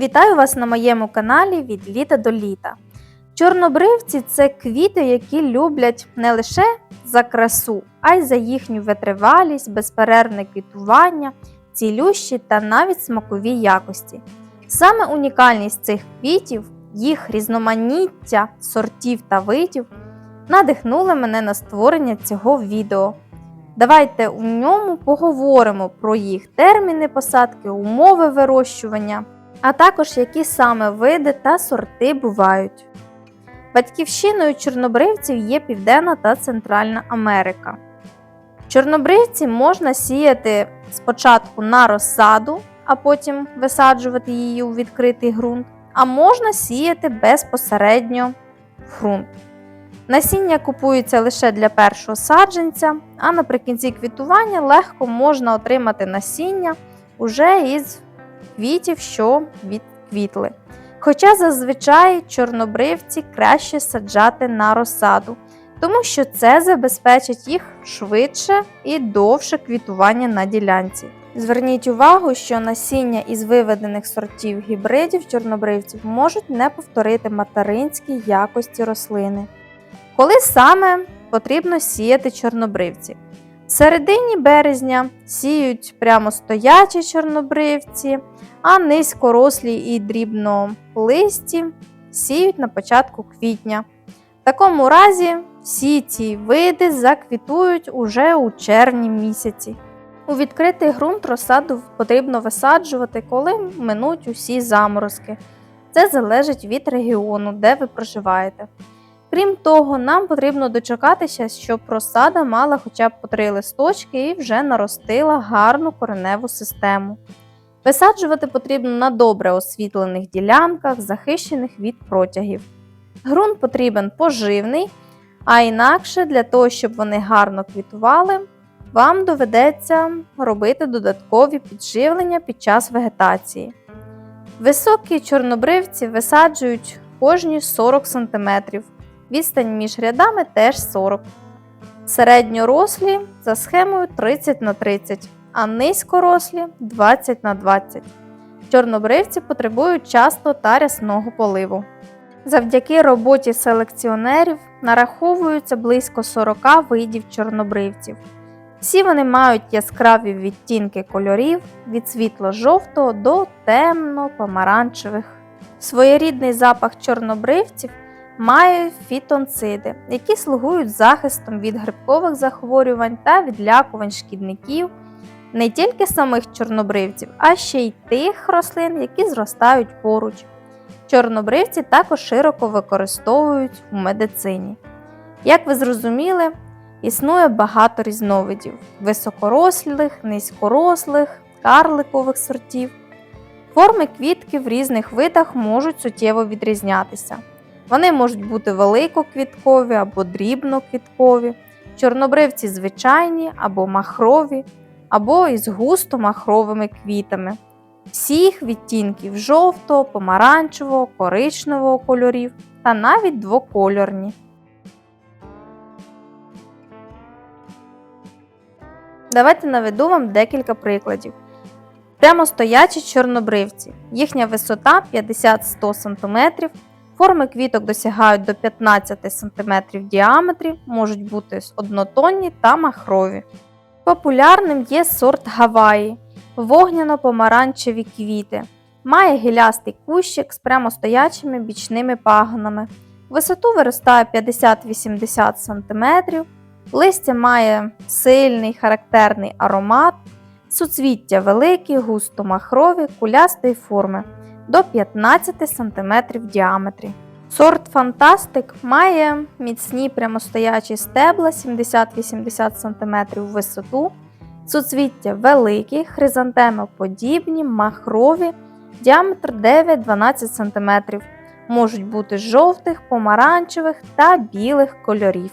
Вітаю вас на моєму каналі від літа до літа. Чорнобривці це квіти, які люблять не лише за красу, а й за їхню витривалість, безперервне квітування, цілющі та навіть смакові якості. Саме унікальність цих квітів, їх різноманіття сортів та видів надихнули мене на створення цього відео. Давайте у ньому поговоримо про їх терміни посадки, умови вирощування, а також які саме види та сорти бувають. Батьківщиною чорнобривців є Південна та Центральна Америка. Чорнобривці можна сіяти спочатку на розсаду, а потім висаджувати її у відкритий ґрунт, а можна сіяти безпосередньо в ґрунт. Насіння купується лише для першого саджанця, а наприкінці квітування легко можна отримати насіння уже із квітів, що відквітли. Хоча зазвичай чорнобривці краще саджати на розсаду, тому що це забезпечить їх швидше і довше квітування на ділянці. Зверніть увагу, що насіння із виведених сортів гібридів чорнобривців можуть не повторити материнські якості рослини. Коли саме потрібно сіяти чорнобривці? В середині березня сіють прямо стоячі чорнобривці, а низькорослі і дрібнолисті сіють на початку квітня. В такому разі всі ці види заквітують уже у червні місяці. У відкритий ґрунт розсаду потрібно висаджувати, коли минуть усі заморозки. Це залежить від регіону, де ви проживаєте. Крім того, нам потрібно дочекатися, щоб розсада мала хоча б по три листочки і вже наростила гарну кореневу систему. Висаджувати потрібно на добре освітлених ділянках, захищених від протягів. Ґрунт потрібен поживний, а інакше для того, щоб вони гарно квітували, вам доведеться робити додаткові підживлення під час вегетації. Високі чорнобривці висаджують кожні 40 см, відстань між рядами теж 40 Середньорослі за схемою 30 на 30 а низькорослі 20 на 20. Чорнобривці потребують часто та рясного поливу. Завдяки роботі селекціонерів нараховується близько 40 видів чорнобривців. Всі вони мають яскраві відтінки кольорів від світло-жовтого до темно-помаранчевих. Своєрідний запах чорнобривців має фітонциди, які слугують захистом від грибкових захворювань та відлякувань шкідників не тільки самих чорнобривців, а ще й тих рослин, які зростають поруч. Чорнобривці також широко використовують у медицині. Як ви зрозуміли, існує багато різновидів високорослих, низькорослих, карликових сортів. Форми квітки в різних видах можуть суттєво відрізнятися. Вони можуть бути великоквіткові або дрібноквіткові, чорнобривці звичайні або махрові, або із густо махровими квітами. Всіх відтінків жовтого, помаранчевого, коричневого кольорів та навіть двокольорні. Давайте наведу вам декілька прикладів. Прямо стоячі чорнобривці. Їхня висота 50-100 см, форми квіток досягають до 15 см в діаметрі, можуть бути однотонні та махрові. Популярним є сорт Гаваї, вогняно-помаранчеві квіти. Має гілястий кущик з прямостоячими бічними пагонами. Висоту виростає 50-80 см, листя має сильний характерний аромат, суцвіття великі, густо-махрові, кулястої форми до 15 см в діаметрі. Сорт Фантастик має міцні прямостоячі стебла 70-80 см в висоту, суцвіття великі, хризантемоподібні, махрові, діаметр 9-12 см, можуть бути жовтих, помаранчевих та білих кольорів.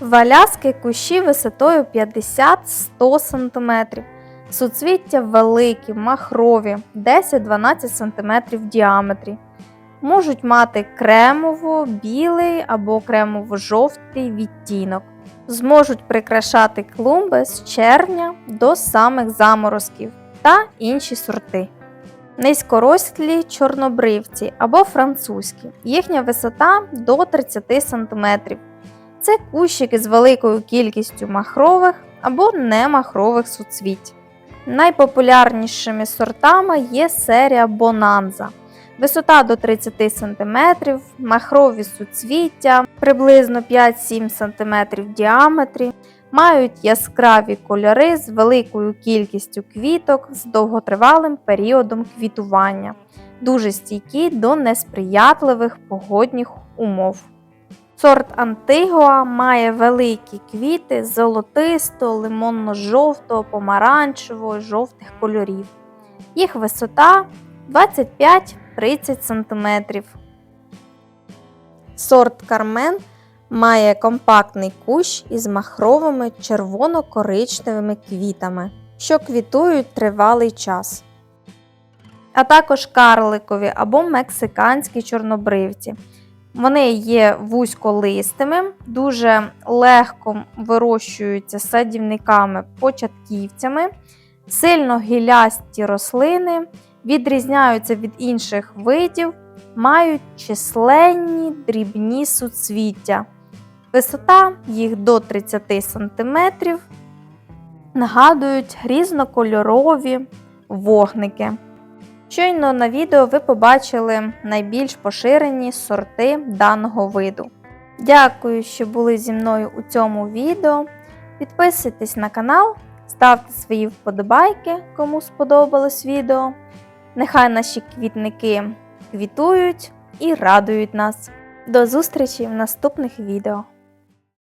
Валяски кущі висотою 50-100 см. Суцвіття великі, махрові 10-12 см в діаметрі можуть мати кремово-білий або кремово-жовтий відтінок. Зможуть прикрашати клумби з червня до самих заморозків та інші сорти. Низькорослі чорнобривці або французькі. Їхня висота до 30 см. Це кущики з великою кількістю махрових або немахрових суцвіть. Найпопулярнішими сортами є серія Бонанза. Висота до 30 см, махрові суцвіття приблизно 5-7 см в діаметрі, мають яскраві кольори з великою кількістю квіток з довготривалим періодом квітування, дуже стійкі до несприятливих погодних умов. Сорт Антигуа має великі квіти золотисто, лимонно-жовтого, помаранчевого, жовтих кольорів. Їх висота 25-30 см. Сорт Кармен має компактний кущ із махровими червоно-коричневими квітами, що квітують тривалий час. А також карликові або мексиканські чорнобривці. Вони є вузьколистими, дуже легко вирощуються садівниками-початківцями, сильно гілясті рослини, відрізняються від інших видів, мають численні дрібні суцвіття. Висота їх до 30 см, нагадують різнокольорові вогники. Щойно на відео ви побачили найбільш поширені сорти даного виду. Дякую, що були зі мною у цьому відео. Підписуйтесь на канал, ставте свої вподобайки, кому сподобалось відео. Нехай наші квітники квітують і радують нас. До зустрічі в наступних відео!